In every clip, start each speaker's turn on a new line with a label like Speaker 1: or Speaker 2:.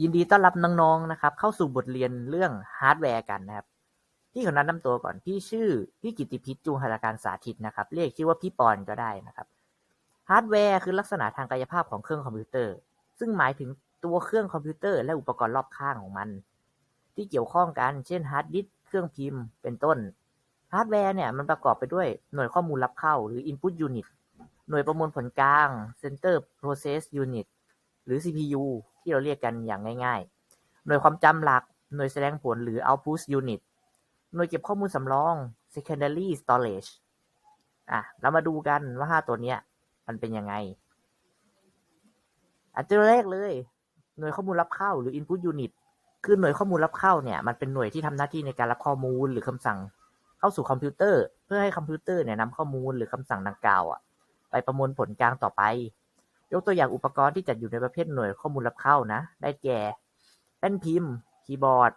Speaker 1: ยินดีต้อนรับน้องๆ นะครับ เข้าสู่บทเรียนเรื่องฮาร์ดแวร์กันนะครับ พี่ขอแนะนำตัวก่อน พี่ชื่อ พี่กิติพิษจูงหาการสาธิตนะครับ เรียกชื่อว่าพี่ปอนก็ได้นะครับ ฮาร์ดแวร์คือลักษณะทางกายภาพของเครื่องคอมพิวเตอร์ ซึ่งหมายถึงตัวเครื่องคอมพิวเตอร์และอุปกรณ์รอบข้างของมัน ที่เกี่ยวข้องกัน เช่นฮาร์ดดิสก์เครื่องพิมพ์ เป็นต้น ฮาร์ดแวร์เนี่ยมันประกอบไปด้วยหน่วยข้อมูลรับเข้าหรือ Input Unit หน่วยประมวลผลกลาง Center Process Unit หรือ CPU ที่เราเรียกกันอย่างง่าย ๆ หน่วยความจำหลัก หน่วยแสดงผลหรือ Output Unit หน่วยเก็บข้อมูลสำรอง Secondary Storage อะเรามาดูกันว่าห้าตัวเนี้ย มันเป็นยังไง อันตัวแรกเลย หน่วยข้อมูลรับเข้าหรือ Input Unit คือหน่วยข้อมูลรับเข้าเนี่ย มันเป็นหน่วยที่ทำหน้าที่ในการรับข้อมูลหรือคำสั่งเข้าสู่คอมพิวเตอร์ เพื่อให้คอมพิวเตอร์เนี่ยนำข้อมูลหรือคำสั่งดังกล่าวอะไปประมวลผลกลางต่อไป ยกตัวอย่างอุปกรณ์ที่จัดอยู่ในประเภทหน่วยข้อมูลรับเข้านะ ได้แก่ แป้นพิมพ์ คีย์บอร์ด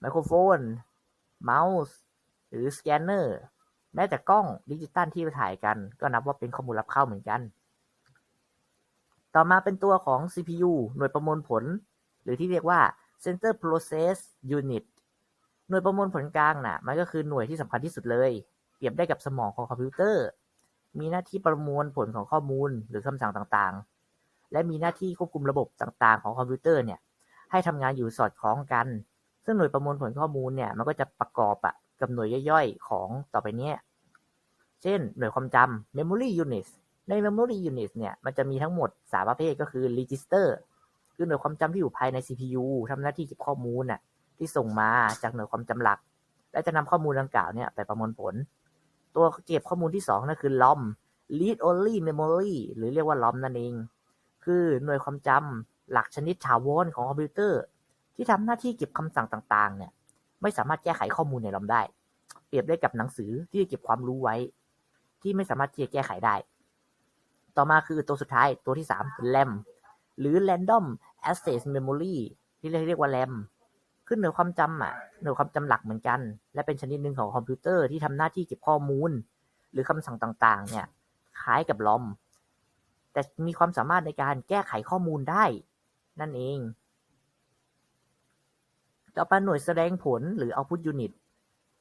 Speaker 1: ไมโครโฟน เมาส์ หรือสแกนเนอร์ แม้แต่กล้องดิจิตอลที่ไปถ่ายกัน ก็นับว่าเป็นข้อมูลรับเข้าเหมือนกัน ต่อมาเป็นตัวของ CPU หน่วยประมวลผล หรือที่เรียกว่า Center Process Unit หน่วยประมวลผลกลางน่ะ มันก็คือหน่วยที่สำคัญที่สุดเลย เปรียบได้กับสมองของคอมพิวเตอร์ มีหน้าที่ประมวลผลของข้อมูล หรือคำสั่งต่าง ๆ และมีหน้าที่ควบคุมระบบต่าง ๆ ของคอมพิวเตอร์เนี่ย ให้ทำงานอยู่สอดคล้องกัน ซึ่งหน่วยประมวลผลข้อมูลเนี่ย มันก็จะประกอบอะกับหน่วยย่อยๆ ของต่อไปเนี้ยเช่น หน่วยความจำ memory units ใน memory units เนี่ย มันจะมีทั้งหมด 3 ประเภทก็คือ register คือหน่วยความจำที่อยู่ภายใน CPU ทำหน้าที่เก็บข้อมูลน่ะที่ส่งมาจากหน่วยความจำหลัก และจะนำข้อมูลดังกล่าวเนี่ยไปประมวลผล ตัวเก็บข้อมูลที่2นั่นคือ ROM read only memory หรือเรียกว่า ROM นั่นเอง คือหน่วยความจำหลักชนิดถาวรของคอมพิวเตอร์ ที่ทำหน้าที่เก็บคำสั่งต่างๆ เนี่ยไม่สามารถแก้ไขข้อมูลใน ROM ได้ เปรียบได้กับหนังสือที่เก็บความรู้ไว้ ที่ไม่สามารถที่จะแก้ไขได้ ต่อมาคือตัวสุดท้ายตัวที่3คือ RAM หรือ Random Access Memory ที่เรียกว่า RAM ขึ้นเหน่วยความจำอะเหน่วยความจำหลักเหมือนกัน และเป็นชนิดหนึ่งของคอมพิวเตอร์ที่ทำหน้าที่เก็บข้อมูล หรือคำสั่งต่างๆ เนี่ยคล้ายกับลอม แต่มีความสามารถในการแก้ไขข้อมูลได้ นั่นเอง ต่อไปหน่วยแสดงผลหรือ output unit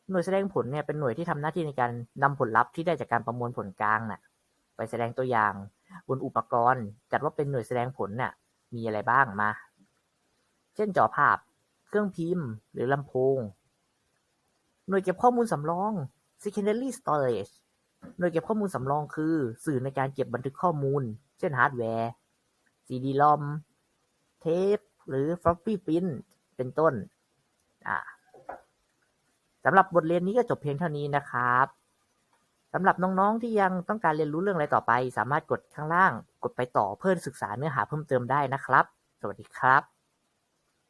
Speaker 1: หน่วยแสดงผลเนี่ยเป็นหน่วยที่ทำหน้าที่ในการนำผลลัพธ์ที่ได้จากการประมวลผลกลางน่ะ ไปแสดงตัวอย่าง บนอุปกรณ์ จัดว่าเป็นหน่วยแสดงผลน่ะมีอะไรบ้างมา เช่นจอภาพ เครื่องพิมพ์ หรือลำโพง หน่วยเก็บข้อมูลสำรอง secondary storage หน่วยเก็บข้อมูลสำรองคือ สื่อในการเก็บบันทึกข้อมูล เช่นฮาร์ดแวร์ CD-ROM เทป หรือ floppy print เป็นต้นสำหรับบทเรียนนี้ก็จบเพียงเท่านี้นะครับสำหรับน้องๆที่ยังต้องการเรียนรู้เรื่องอะไรต่อไป สามารถกดข้างล่าง กดไปต่อเพื่อศึกษาเนื้อหาเพิ่มเติมได้นะครับ สวัสดีครับ